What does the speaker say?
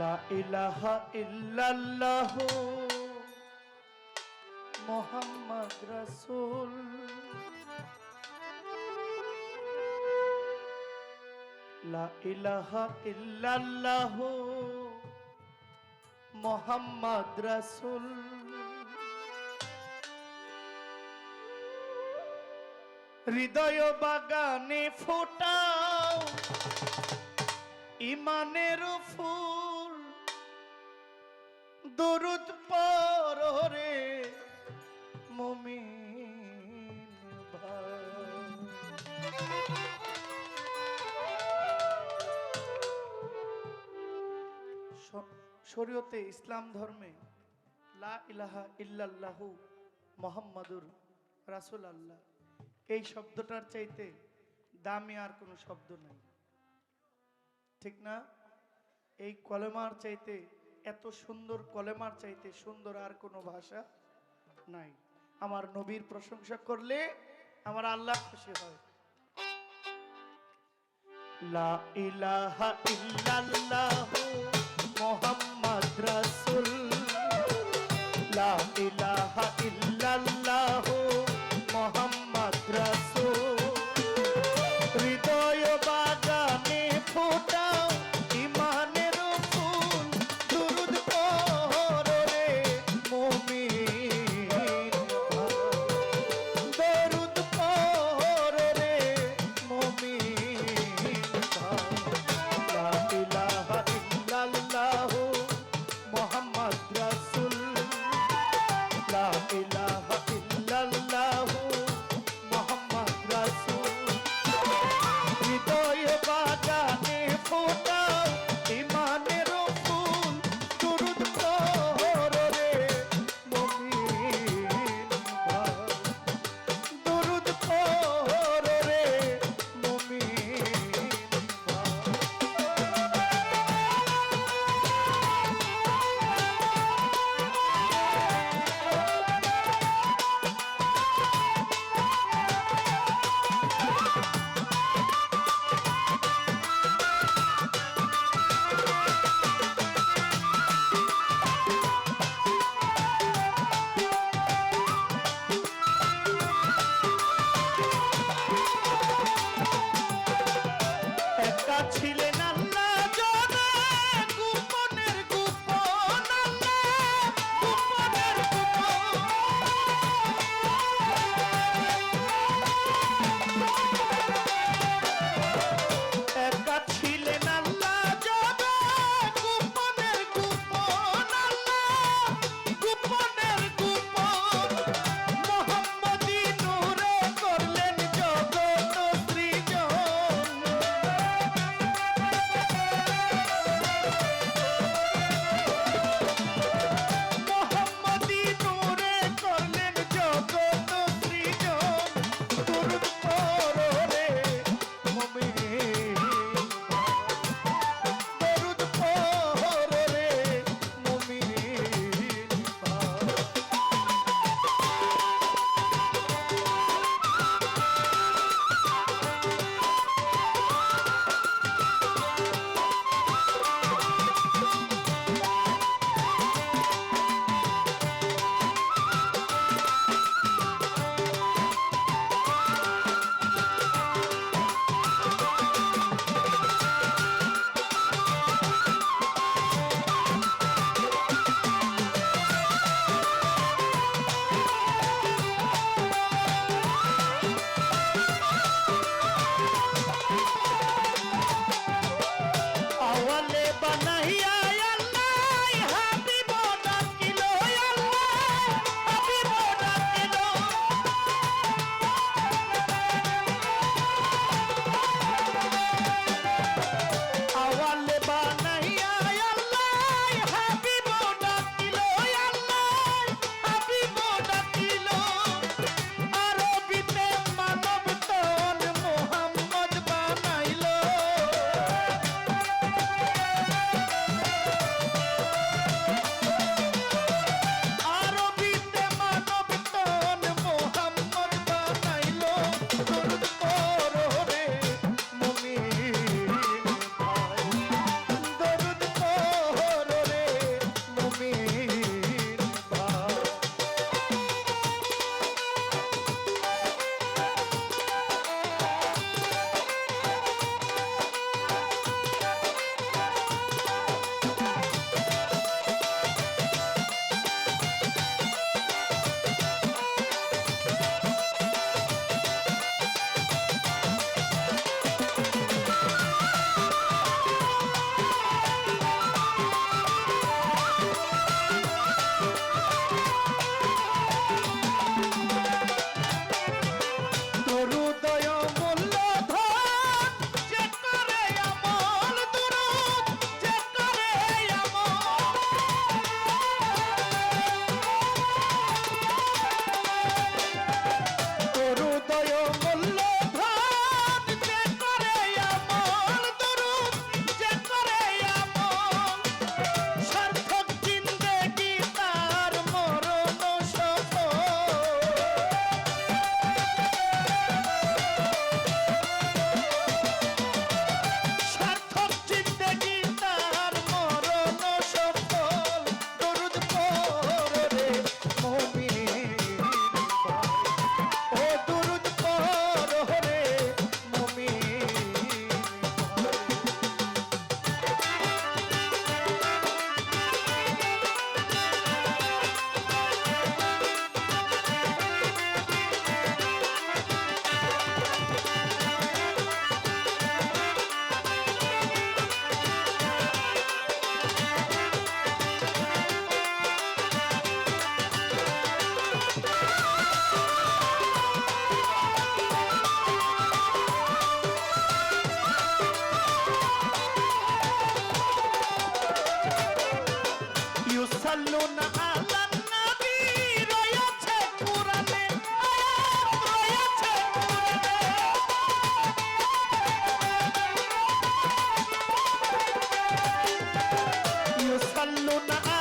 লা ইলাহা ইল্লাল্লাহ মোহাম্মদ রাসূল। লা ইলাহা ইল্লাল্লাহ মোহাম্মদ রাসূল। হৃদয় বাগানে ফোটাও, ইমানের ফুল দরুদ পরে শ- শরীয়তে ইসলাম ধর্মে লা ইলাহা ইল্লাল্লাহু মোহাম্মদুর রাসূল আল্লাহ এই শব্দটার চাইতে দামি আর কোনো শব্দ নাই। ঠিক না? এই কলেমার চাইতে এত সুন্দর কলেমার চাইতে সুন্দর আর কোনো ভাষা নাই। আমার নবীর প্রশংসা করলে আমার আল্লাহ খুশি হয়। লা ইলাহা ইল্লাল্লাহ মুহাম্মাদ রাসূল। লা ইলাহা ইল্লাল্লাহ। কাছে পারল না।